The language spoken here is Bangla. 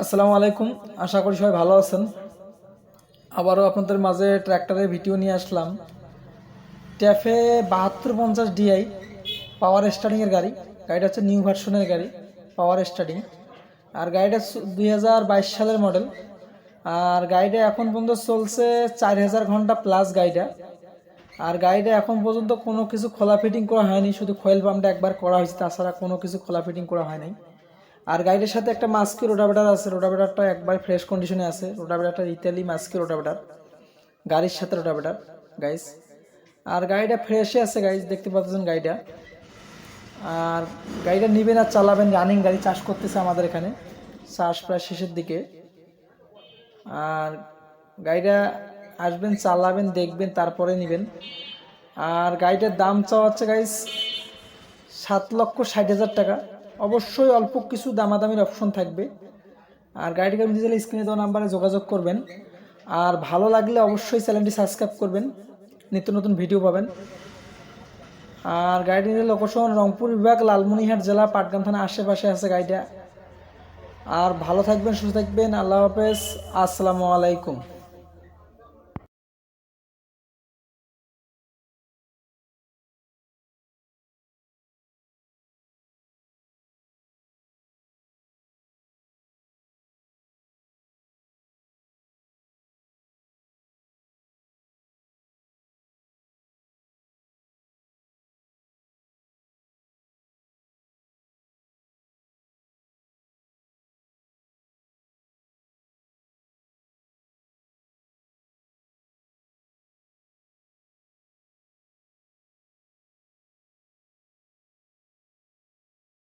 আসসালামু আলাইকুম। আশা করি সবাই ভালো আছেন। আবারও আপনাদের মাঝে ট্র্যাক্টরের ভিডিও নিয়ে আসলাম। ট্যাফে বাহাত্তর পঞ্চাশ ডিআই পাওয়ার স্টার্টিংয়ের গাড়ি। গাড়িটা হচ্ছে নিউ ভার্সনের গাড়ি পাওয়ার স্টার্টিং আর গাড়িটা দুই হাজার বাইশ সালের মডেল আর গাড়িটা এখন পর্যন্ত চলছে চার হাজার ঘণ্টা প্লাস গাড়িটা। আর গাড়িটা এখন পর্যন্ত কোনো কিছু খোলা ফিটিং করা হয়নি। শুধু খোয়েল পাম্পটা একবার করা হয়েছে, তাছাড়া কোনো কিছু খোলা ফিটিং করা হয় নাই। আর গাইডের সাথে একটা মাস্কি রোটাভেটার আছে, রোটাভেটারটা একবার ফ্রেশ কন্ডিশনে আছে। রোটাভেটারটা ইতালি মাস্কি রোটাভেটার। গাড়ির সাথে রোটাভেটার গাইস আর গাড়িটা ফ্রেশে আছে গাইস দেখতে পাচ্ছেন গাড়িটা। আর গাড়িটা নিবেন আর চালাবেন রানিং গাড়ি চাষ করতেছে আমাদের এখানে। চাষ প্রায় শেষের দিকে। আর গাড়িটা আসবেন, চালাবেন, দেখবেন, তারপরে নেবেন। আর গাড়িটার দাম চাওয়া হচ্ছে গাইস সাত লক্ষ ষাট হাজার টাকা। অবশ্যই অল্প কিছু দামাদামির অপশন থাকবে। আর গাড়িটিকে আপনি চাইলে স্ক্রিনে দেওয়া নাম্বারে যোগাযোগ করবেন। আর ভালো লাগলে অবশ্যই চ্যানেলটি সাবস্ক্রাইব করবেন। নিত্য নতুন ভিডিও পাবেন। আর গাড়িটির লোকেশন রংপুর বিভাগ, লালমনিরহাট জেলা, পাটগ্রাম থানা আশেপাশে আছে গাড়িটা। আর ভালো থাকবেন, সুস্থ থাকবেন। আল্লাহ হাফেজ। আসসালামু আলাইকুম।